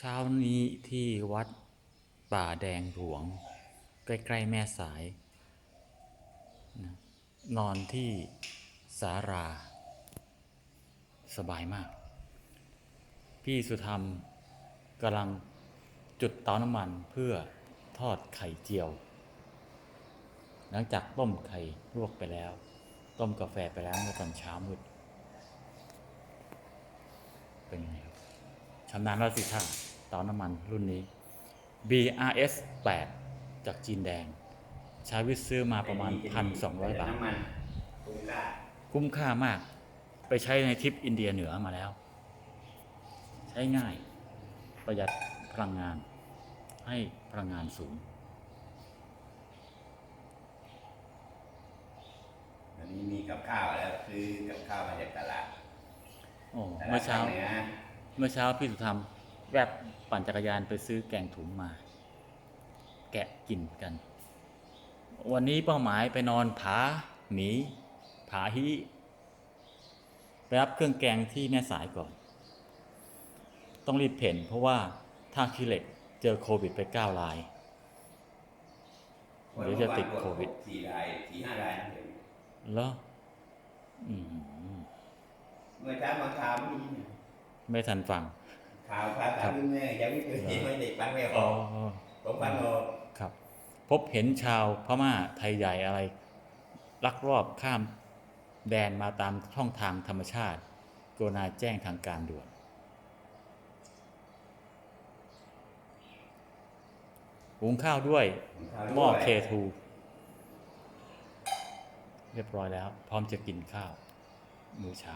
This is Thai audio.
เช้านี้ที่วัดป่าแดงหลวง ใกล้ๆแม่สาย นอนที่สารา สบายมาก พี่สุธรรมกำลังจุดเตาน้ำมันเพื่อทอดไข่เจียว หลังจากต้มไข่ลวกไปแล้ว ต้มกาแฟไปแล้วเมื่อตอนเช้ามืดเป็นไงครับชำนาญแล้วสิท่า เตาน้ำมันรุ่นนี้ BRS 8 จากจีนแดง ใช้วิทย์ซื้อมาประมาณ 1,200 บาทน้ำมันคุ้มค่าคุ้มค่ามาก ไปใช้ในทริปอินเดียเหนือมาแล้ว ใช้ง่าย ประหยัดพลังงาน ให้พลังงานสูงอันนี้มีกับข้าวแล้วซื้อกับข้าวมาจากตลาดโอ้ตลาดเมื่อเช้าภคหนือเมื่อเช้าพี่สุธรรม แวบปั่นจักรยานไปซื้อแกงถุงมา แกะกินกัน วันนี้เป้าหมายไปนอนผาหมีผาฮิไปรับเครื่องแกงที่แม่สายก่อน ต้องรีบเพ่นเพราะว่าท่าขี้เหล็กเจอโควิดไปเก้ารายเดี๋ยวจะติดโควิดสี่รายสี่ห้ารายนะเดี๋ยวแล้วอืม เมื่อเช้ามาข่าวไม่มีนะไม่ทันฟัง ข่าวภาษาครับลุงเนี่ยยังไม่เคยเห็นไม่เด็กฟังไม่ออ๋ออกผมฟังออกครับ พบเห็นชาวพม่าไทยใหญ่อะไร ลักลอบข้ามแดนมาตามช่องทางธรรมชาติกรุณาแจ้งทางการด่วนหุงข้าวด้วยข่าวด้วยหม้อ K2 เรียบร้อยแล้ว พร้อมจะกินข้าว มื้อเช้า